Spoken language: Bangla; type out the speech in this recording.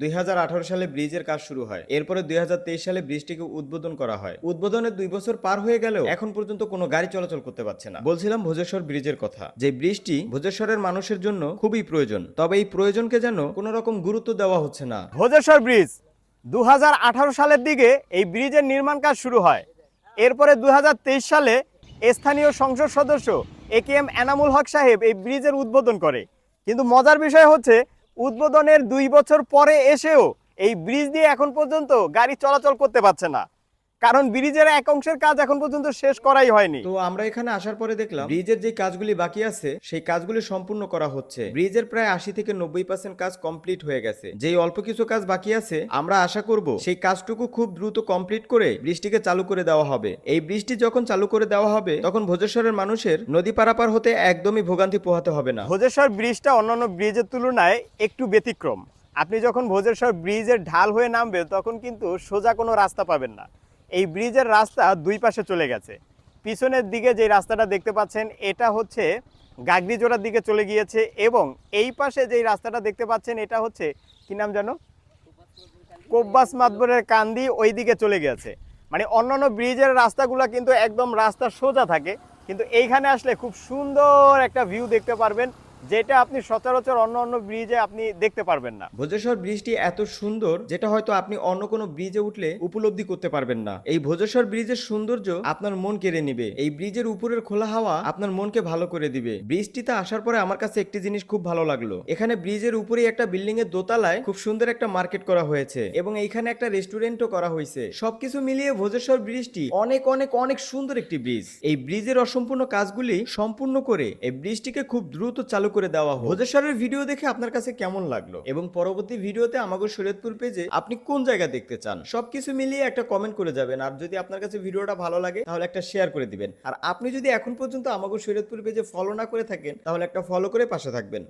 দুই হাজার আঠারো সালে ব্রিজের কাজ শুরু হয়। এরপরে দুই হাজার তেইশ সালে ব্রিজটিকে উদ্বোধন করা হয়। উদ্বোধনের দুই বছর পার হয়ে গেলেও এখন পর্যন্ত কোনো গাড়ি চলাচল করতে পারছে না। বলছিলাম ভোজেশ্বর ব্রিজের কথা। যে ব্রিজটি ভোজেশ্বরের মানুষের জন্য খুবই প্রয়োজন, তবে এই প্রয়োজনকে যেন কোনো রকম গুরুত্ব দেওয়া হচ্ছে না। ভোজেশ্বর ব্রিজ দুহাজার আঠারো সালের দিকে এই ব্রিজের নির্মাণ কাজ শুরু হয়। এরপরে দুই হাজার তেইশ সালে স্থানীয় সংসদ সদস্য এ কে এম এনামুল হক সাহেব এই ব্রিজের উদ্বোধন করে। কিন্তু মজার বিষয় হচ্ছে উদ্বোধনের দুই বছর পরে এসেও এই ব্রিজ দিয়ে এখন পর্যন্ত গাড়ি চলাচল করতে পারছে না। কারণ ব্রিজের এক অংশের কাজ এখন পর্যন্ত শেষ করাই হয়নি। তো আমরা এখানে আসার পরে দেখলাম ব্রিজের যে কাজগুলি বাকি আছে সেই কাজগুলি সম্পূর্ণ করা হচ্ছে। ব্রিজের প্রায় আশি থেকে নব্বই পার্সেন্ট কাজ কমপ্লিট হয়ে গেছে। যেই অল্প কিছু কাজ বাকি আছে আমরা আশা করব সেই কাজটুকু খুব দ্রুত কমপ্লিট করে ব্রিজটিকে চালু করে দেওয়া হবে। এই ব্রিজটি যখন চালু করে দেওয়া হবে তখন ভোজেশ্বরের মানুষের নদী পারাপার হতে একদমই ভোগান্তি পোহাতে হবে না। ভোজেশ্বর ব্রিজটা অন্যান্য ব্রিজের তুলনায় একটু ব্যতিক্রম। আপনি যখন ভোজেশ্বর ব্রিজের ঢাল হয়ে নামবেন তখন কিন্তু সোজা কোনো রাস্তা পাবেন না। এই ব্রিজের রাস্তা দুই পাশে চলে গেছে। পিছনের দিকে যে রাস্তাটা দেখতে পাচ্ছেন, এটা হচ্ছে গাগরিজোড়ার দিকে চলে গিয়েছে এবং এই পাশে যেই রাস্তাটা দেখতে পাচ্ছেন, এটা হচ্ছে, কি নাম জানো কোব্বাস মাতবরের কান্দি ওই দিকে চলে গেছে। মানে অন্যান্য ব্রিজের রাস্তাগুলো কিন্তু একদম রাস্তা সোজা থাকে, কিন্তু এইখানে আসলে খুব সুন্দর একটা ভিউ দেখতে পারবেন। যেটা আপনি সচরাচর অন্য অন্য ব্রিজে আপনি দেখতে পারবেন না। ভোজেশ্বর ব্রিজটি এত সুন্দর, যেটা হয়তো আপনি অন্য কোনো ব্রিজে উঠলে উপলব্ধি করতে পারবেন না। এই ভোজেশ্বর ব্রিজের সৌন্দর্য আপনার মন কেড়ে নিবে। এই ব্রিজের উপরের খোলা হাওয়া আপনার মনকে ভালো করে দিবে। ব্রিজটিতে আসার পরে আমার কাছে একটি জিনিস খুব ভালো লাগল। এখানে ব্রিজের উপরেই একটা বিল্ডিং এর দোতলায় খুব সুন্দর একটা মার্কেট করা হয়েছে এবং এইখানে একটা রেস্টুরেন্টও করা হয়েছে। সবকিছু মিলিয়ে ভোজেশ্বর ব্রিজটি অনেক অনেক অনেক সুন্দর একটি ব্রিজ। এই ব্রিজের অসম্পূর্ণ কাজগুলি সম্পূর্ণ করে এই ব্রিজটিকে খুব দ্রুত চালু করে দেওয়া হোক। ভোজেশ্বরের ভিডিও দেখে আপনার কাছে কেমন লাগল? এবং পরবর্তী ভিডিওতে আমাকে শরীয়তপুর পেজে আপনি কোন জায়গা দেখতে চান? সবকিছু মিলিয়ে একটা কমেন্ট করে যাবেন। আর যদি আপনার কাছে ভিডিওটা ভালো লাগে, তাহলে একটা শেয়ার করে দিবেন। আর আপনি যদি এখন পর্যন্ত আমাকে শরীয়তপুর পেজে ফলো না করে থাকেন, তাহলে একটা ফলো করে পাশে থাকবেন।